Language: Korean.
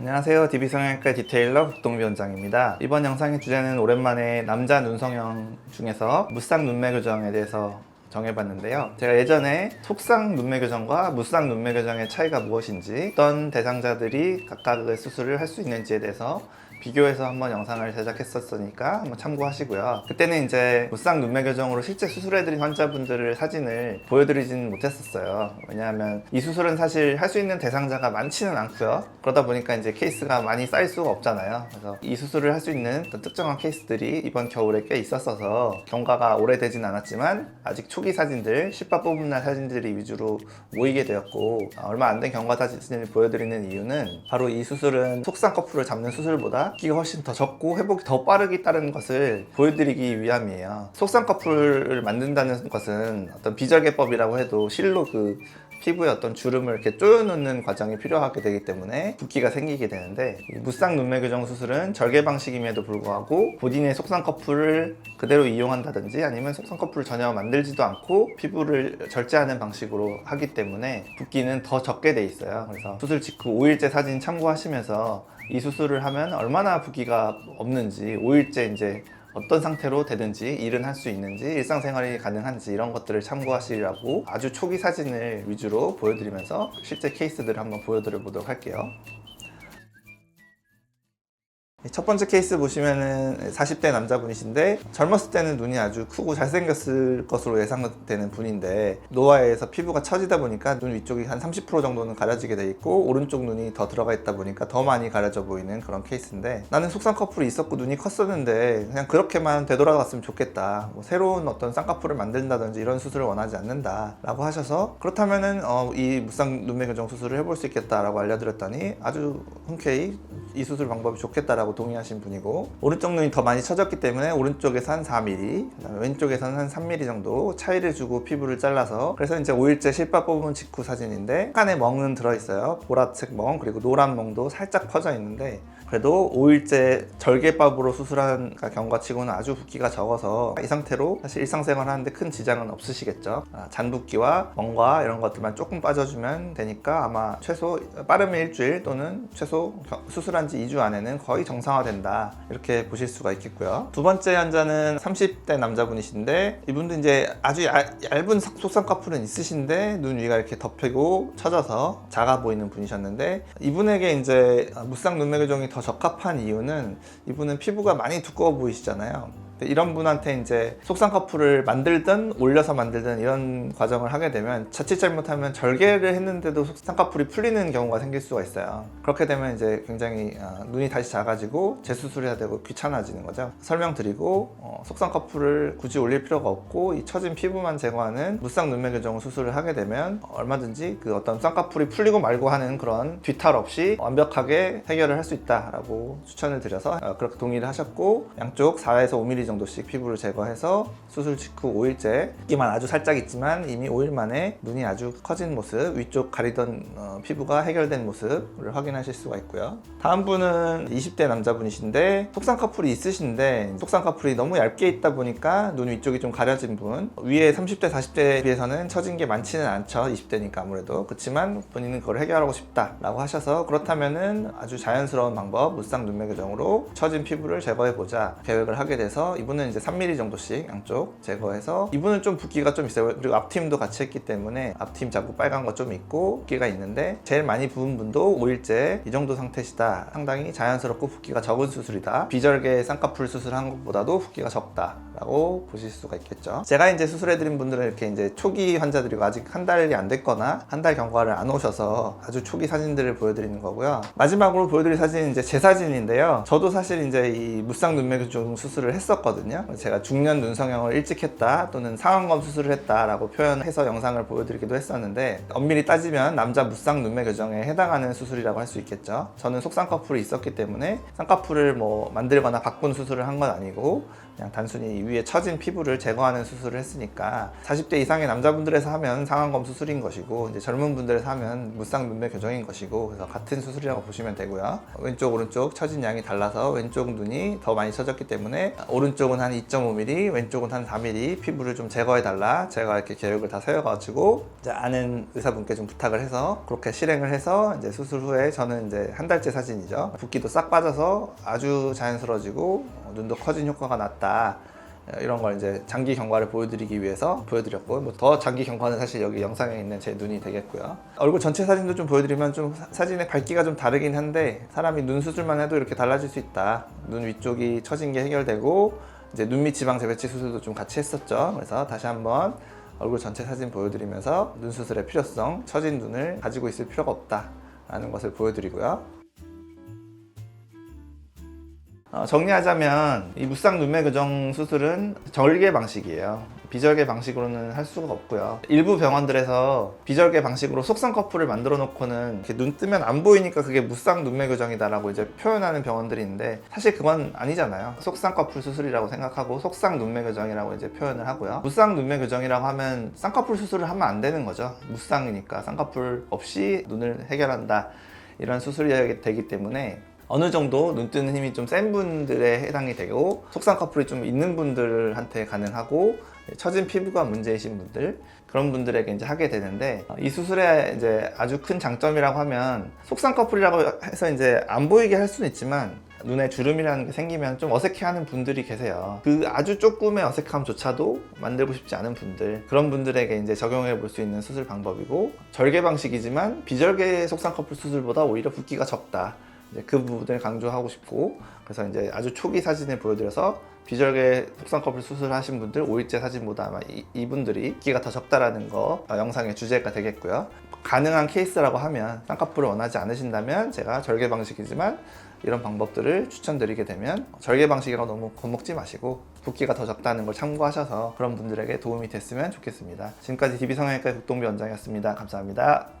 안녕하세요. DB성형외과 디테일러 국동비 원장입니다. 이번 영상의 주제는 오랜만에 남자 눈성형 중에서 무쌍 눈매 교정에 대해서 정해봤는데요. 제가 예전에 속쌍 눈매 교정과 무쌍 눈매 교정의 차이가 무엇인지, 어떤 대상자들이 각각의 수술을 할 수 있는지에 대해서 비교해서 한번 영상을 제작했었으니까 한번 참고하시고요. 그때는 이제 무쌍 눈매 교정으로 실제 수술해드린 환자분들을 사진을 보여드리지는 못했었어요. 왜냐하면 이 수술은 사실 할 수 있는 대상자가 많지는 않고요. 그러다 보니까 이제 케이스가 많이 쌓일 수가 없잖아요. 그래서 이 수술을 할 수 있는 특정한 케이스들이 이번 겨울에 꽤 있었어서 경과가 오래되진 않았지만 아직 초기 사진들, 실밥 뽑은 날 사진들이 위주로 모이게 되었고 아, 얼마 안 된 경과 사진을 보여드리는 이유는 바로 이 수술은 속상 커플을 잡는 수술보다 기가 훨씬 더 적고 회복이 더 빠르게 따르는 것을 보여드리기 위함이에요. 속상 커플을 만든다는 것은 어떤 비절개법이라고 해도 실로 그 피부에 어떤 주름을 이렇게 조여놓는 과정이 필요하게 되기 때문에 붓기가 생기게 되는데 이 무쌍 눈매 교정 수술은 절개 방식임에도 불구하고 본인의 속상 커플을 그대로 이용한다든지 아니면 속상 커플을 전혀 만들지도 않고 피부를 절제하는 방식으로 하기 때문에 붓기는 더 적게 돼 있어요. 그래서 수술 직후 5일째 사진 참고하시면서 이 수술을 하면 얼마나 붓기가 없는지 5일째 이제 어떤 상태로 되든지 일은 할 수 있는지 일상생활이 가능한지 이런 것들을 참고하시라고 아주 초기 사진을 위주로 보여드리면서 실제 케이스들을 한번 보여드려 보도록 할게요. 첫 번째 케이스 보시면은 40대 남자분이신데 젊었을 때는 눈이 아주 크고 잘생겼을 것으로 예상되는 분인데 노화에서 피부가 처지다 보니까 눈 위쪽이 한 30% 정도는 가려지게 돼 있고 오른쪽 눈이 더 들어가 있다 보니까 더 많이 가려져 보이는 그런 케이스인데 나는 속상 커플이 있었고 눈이 컸었는데 그냥 그렇게만 되돌아갔으면 좋겠다. 뭐 새로운 어떤 쌍꺼풀을 만든다든지 이런 수술을 원하지 않는다 라고 하셔서 그렇다면은 어, 이 무쌍 눈매 교정 수술을 해볼 수 있겠다 라고 알려드렸더니 아주 흔쾌히 이 수술 방법이 좋겠다라고 동의하신 분이고 오른쪽 눈이 더 많이 처졌기 때문에 오른쪽에서 한 4mm 그다음에 왼쪽에서는 한 3mm 정도 차이를 주고 피부를 잘라서 그래서 이제 5일째 실밥 뽑은 직후 사진인데 약간의 멍은 들어있어요. 보라색 멍 그리고 노란 멍도 살짝 퍼져 있는데 그래도 5일째 절개밥으로 수술한 경과 치고는 아주 붓기가 적어서 이 상태로 사실 일상생활 하는데 큰 지장은 없으시겠죠. 아, 잔붓기와 멍과 이런 것들만 조금 빠져주면 되니까 아마 최소 빠르면 일주일 또는 최소 겨- 수술한 지 2주 안에는 거의 정 상화된다. 이렇게 보실 수가 있겠고요. 두 번째 환자는 30대 남자분이신데 이분도 이제 아주 얇- 얇은 석- 속쌍꺼풀은 있으신데 눈 위가 이렇게 덮이고 처져서 작아 보이는 분이셨는데 이분에게 이제 무쌍 눈매 교정이 더 적합한 이유는 이분은 피부가 많이 두꺼워 보이시잖아요 이런 분한테 이제 속상 커플을 만들든 올려서 만들든 이런 과정을 하게 되면 자칫 잘못하면 절개를 했는데도 속상 커플이 풀리는 경우가 생길 수가 있어요. 그렇게 되면 이제 굉장히 아, 눈이 다시 작아지고 재수술해야 되고 귀찮아지는 거죠. 설명드리고 어, 속상 커플을 굳이 올릴 필요가 없고 이 처진 피부만 제거하는 무쌍 눈매 교정 수술을 하게 되면 얼마든지 그 어떤 쌍꺼풀이 풀리고 말고 하는 그런 뒤탈 없이 완벽하게 해결을 할 수 있다라고 추천을 드려서 어, 그렇게 동의를 하셨고 양쪽 4에서 5mm 정도씩 피부를 제거해서 수술 직후 5일째 붓기만 아주 살짝 있지만 이미 5일 만에 눈이 아주 커진 모습 위쪽 가리던 어, 피부가 해결된 모습을 확인하실 수가 있고요. 다음 분은 20대 남자분이신데 속상 커플이 있으신데 속상 커플이 너무 얇게 있다 보니까 눈 위쪽이 좀 가려진 분. 위에 30대 40대에 비해서는 처진 게 많지는 않죠 20대니까 아무래도. 그렇지만 본인은 그걸 해결하고 싶다 라고 하셔서 그렇다면은 아주 자연스러운 방법 무쌍 눈매 교정으로 처진 피부를 제거해 보자 계획을 하게 돼서 이분은 이제 3mm 정도씩 양쪽 제거해서 이분은 좀 붓기가 좀 있어요. 그리고 앞팀도 같이 했기 때문에 앞팀 자국 빨간 거 좀 있고 붓기가 있는데 제일 많이 부은 분도 5일째 이 정도 상태시다. 상당히 자연스럽고 붓기가 적은 수술이다. 비절개 쌍꺼풀 수술한 것보다도 붓기가 적다 라고 보실 수가 있겠죠. 제가 이제 수술해드린 분들은 이렇게 이제 초기 환자들이고 아직 한 달이 안 됐거나 한 달 경과를 안 오셔서 아주 초기 사진들을 보여드리는 거고요. 마지막으로 보여드릴 사진은 이제 제 사진인데요. 저도 사실 이제 이 무쌍 눈매 교정 수술을 했었거든요. 제가 중년 눈성형을 일찍 했다 또는 상안검 수술을 했다 라고 표현해서 영상을 보여드리기도 했었는데 엄밀히 따지면 남자 무쌍 눈매 교정에 해당하는 수술이라고 할 수 있겠죠. 저는 속쌍꺼풀이 있었기 때문에 쌍꺼풀을 뭐 만들거나 바꾼 수술을 한 건 아니고 그냥 단순히 위에 처진 피부를 제거하는 수술을 했으니까 40대 이상의 남자분들에서 하면 상안검 수술인 것이고 이제 젊은 분들에서 하면 무쌍 눈매 교정인 것이고 그래서 같은 수술이라고 보시면 되고요. 왼쪽 오른쪽 처진 양이 달라서 왼쪽 눈이 더 많이 처졌기 때문에 오른쪽은 한 2.5mm, 왼쪽은 한 4mm 피부를 좀 제거해 달라. 제가 이렇게 계획을 다 세워가지고 이제 아는 의사분께 좀 부탁을 해서 그렇게 실행을 해서 이제 수술 후에 저는 이제 한 달째 사진이죠. 붓기도 싹 빠져서 아주 자연스러워지고 어, 눈도 커진 효과가 났다. 이런 걸 이제 장기 경과를 보여드리기 위해서 보여드렸고 뭐 더 장기 경과는 사실 여기 영상에 있는 제 눈이 되겠고요. 얼굴 전체 사진도 좀 보여드리면 좀 사- 사진의 밝기가 좀 다르긴 한데 사람이 눈 수술만 해도 이렇게 달라질 수 있다. 눈 위쪽이 처진 게 해결되고 이제 눈밑 지방 재배치 수술도 좀 같이 했었죠. 그래서 다시 한번 얼굴 전체 사진 보여드리면서 눈 수술의 필요성 처진 눈을 가지고 있을 필요가 없다 라는 것을 보여드리고요 어, 정리하자면 이 무쌍 눈매 교정 수술은 절개 방식이에요. 비절개 방식으로는 할 수가 없고요. 일부 병원들에서 비절개 방식으로 속성 커플을 만들어 놓고는 눈 뜨면 안 보이니까 그게 무쌍 눈매 교정이다라고 이제 표현하는 병원들이 있는데 사실 그건 아니잖아요. 속쌍 커플 수술이라고 생각하고 속쌍 눈매 교정이라고 이제 표현을 하고요. 무쌍 눈매 교정이라고 하면 쌍꺼풀 수술을 하면 안 되는 거죠. 무쌍이니까 쌍꺼풀 없이 눈을 해결한다. 이런 수술이 되기 때문에 어느 정도 눈 뜨는 힘이 좀 센 분들에 해당이 되고 속상 커플이 좀 있는 분들한테 가능하고 처진 피부가 문제이신 분들 그런 분들에게 이제 하게 되는데 어, 이 수술의 이제 아주 큰 장점이라고 하면 속상 커플이라고 해서 이제 안 보이게 할 수는 있지만 눈에 주름이라는 게 생기면 좀 어색해하는 분들이 계세요. 그 아주 조금의 어색함조차도 만들고 싶지 않은 분들 그런 분들에게 이제 적용해 볼 수 있는 수술 방법이고 절개 방식이지만 비절개 속상 커플 수술보다 오히려 붓기가 적다. 이제 그 부분을 강조하고 싶고 그래서 이제 아주 초기 사진을 보여드려서 비절개 커플 수술하신 분들 5일째 사진보다 아마 이, 이분들이 붓기가 더 적다라는 거 어, 영상의 주제가 되겠고요. 가능한 케이스라고 하면 쌍꺼풀을 원하지 않으신다면 제가 절개 방식이지만 이런 방법들을 추천드리게 되면 절개 방식이라고 너무 겁먹지 마시고 붓기가 더 적다는 걸 참고하셔서 그런 분들에게 도움이 됐으면 좋겠습니다. 지금까지 DB성형외과 국동비 원장이었습니다. 감사합니다.